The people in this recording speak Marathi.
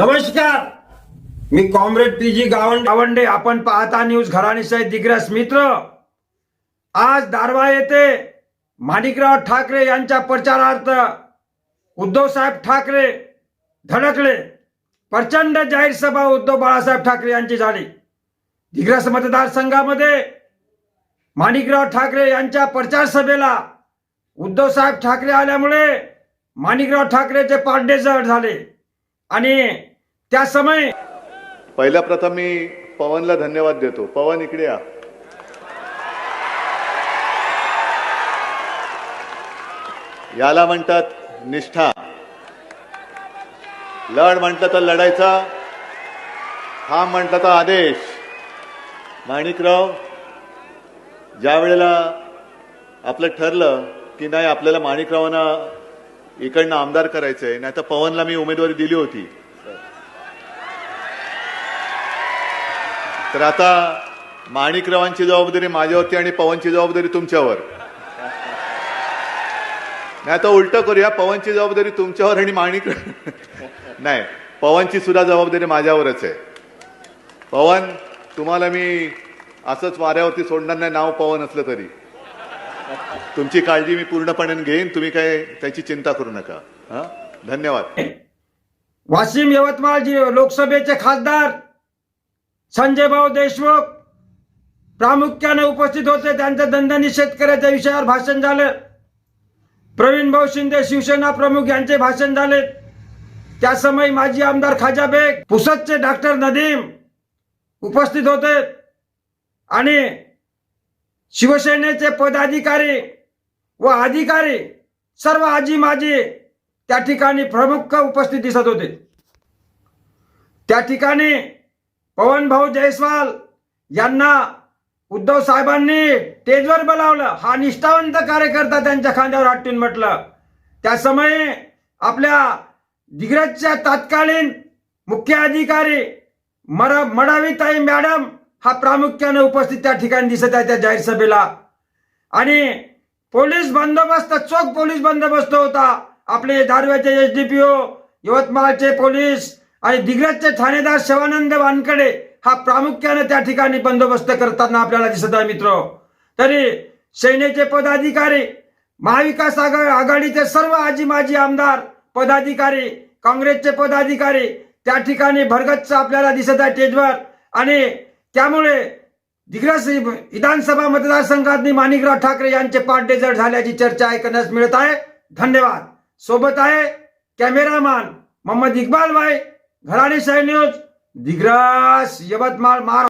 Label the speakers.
Speaker 1: नमस्कार. मी comrade P G Gawande. Gawande आपण पाहता न्यूज घराणीसाहेब दिग्रस मित्र. आज दारवा येथे माणिकराव ठाकरे यांच्या प्रचारार्थ उद्धव साहेब ठाकरे धडकले. प्रचंड जाहीर सभा उद्धव बाळासाहेब ठाकरे यांची झाली. दिग्रस मतदारसंघामध्ये माणिकराव ठाकरे यांच्या प्रचार सभेला उद्धव साहेब ठाकरे आल्यामुळे माणिकराव ठाकरेचे पारडे जड झाले. आणि त्या समय
Speaker 2: पहिल्या प्रथम मी पवनला धन्यवाद देतो. पवन इकडे या. याला म्हणतात निष्ठा. लढ म्हटलं तर लढायचा हा म्हटलं तर आदेश. माणिकराव ज्या वेळेला आपलं ठरलं की नाही आपल्याला माणिकरावांना इकडनं आमदार करायचंय नाही तर पवनला मी उमेदवारी दिली होती. तर आता माणिकरावांची जबाबदारी माझ्यावरती आणि पवनची जबाबदारी तुमच्यावर. नाही आता उलट करूया पवनची जबाबदारी तुमच्यावर आणि माणिक नाही पवनची सुद्धा जबाबदारी माझ्यावरच आहे. पवन तुम्हाला मी असंच वाऱ्यावरती सोडणार नाही नाव पवन असलं तरी. तुमची काळजी मी पूर्णपणे घेईन तुम्ही काय त्याची चिंता करू नका. हा? धन्यवाद.
Speaker 1: वाशिम यवतमाळ लोकसभेचे खासदार संजयभाऊ देशमुख प्रामुख्याने उपस्थित होते. त्यांचं दणदणी शेतकऱ्याच्या विषयावर भाषण झालं. प्रवीण भाऊ शिंदे शिवसेना प्रमुख यांचे भाषण झाले. त्या समय माजी आमदार खाजा बेग पुसदचे डॉक्टर नदीम उपस्थित होते. आणि शिवसेनेचे पदाधिकारी व अधिकारी सर्व आजी माजी त्या ठिकाणी प्रमुख उपस्थित दिसत होते. त्या ठिकाणी पवन भाऊ जयस्वाल यांना उद्धव साहेबांनी तेजवर बोलावलं. हा निष्ठावंत कार्यकर्ता त्यांच्या खांद्यावर आटून म्हटलं. त्या समयी आपल्या दिग्रजच्या तत्कालीन मुख्य अधिकारी मर मडावीताई मॅडम हा प्रामुख्याने उपस्थित त्या ठिकाणी दिसत आहे त्या जाहीर सभेला. आणि पोलीस बंदोबस्त चोख पोलीस बंदोबस्त होता. आपले धारव्याचे एस डी पी ओ यवतमाळचे पोलीस आणि दिग्रजचे ठाणेदार शिवानंद वानकडे हा प्रामुख्याने त्या ठिकाणी बंदोबस्त करताना आपल्याला दिसत आहे मित्र. तरी सेनेचे पदाधिकारी महाविकास आघाडीचे सर्व आजी माजी आमदार पदाधिकारी काँग्रेसचे पदाधिकारी त्या ठिकाणी भरगच्च आपल्याला दिसत आहे स्टेजवर. आणि त्यामुळे दिग्रस विधानसभा मतदारसंघात माणिकराव ठाकरे यांचे पाठडेजड झाल्याची चर्चा ऐकण्यास मिळत आहे. धन्यवाद. सोबत आहे कॅमेरामॅन मोहम्मद इक्बाल भाई. घराणी साई न्यूज दिग्रस यवतमाळ महाराष्ट्र